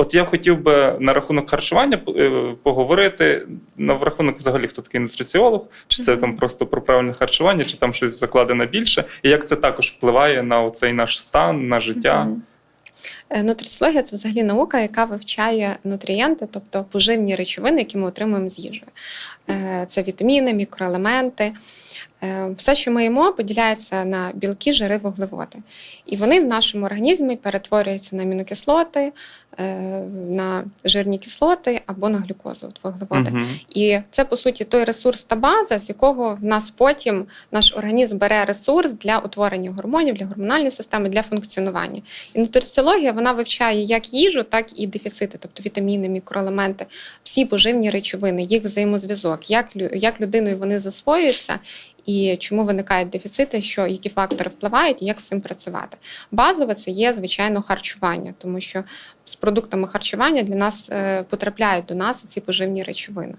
От я хотів би на рахунок харчування е, поговорити на рахунок взагалі, хто такий нутриціолог, чи це там просто про правильне харчування, чи там щось закладено більше, і як це також впливає на цей наш стан, на життя. Е, Нутриціологія це взагалі наука, яка вивчає нутрієнти, тобто поживні речовини, які ми отримуємо з їжею. Е, Це вітаміни, мікроелементи. Е, Все, що ми їмо, поділяється на білки, жири, вуглеводи. І вони в нашому організмі перетворюються на амінокислоти, е, на жирні кислоти або на глюкозу, от вуглеводи. Мгм. І це по суті той ресурс та база, з якого в нас потім наш організм бере ресурс для утворення гормонів, для гормональної системи, для функціонування. І нутриціологія вона вивчає як їжу, так і дефіцити, тобто вітаміни, мікроелементи, всі поживні речовини, їх взаємозв'язок, як, як людиною вони засвоюються. І чому виникають дефіцити, що які фактори впливають, і як з цим працювати? Базове це є звичайно харчування, тому що з продуктами харчування для нас е, потрапляють до нас ці поживні речовини.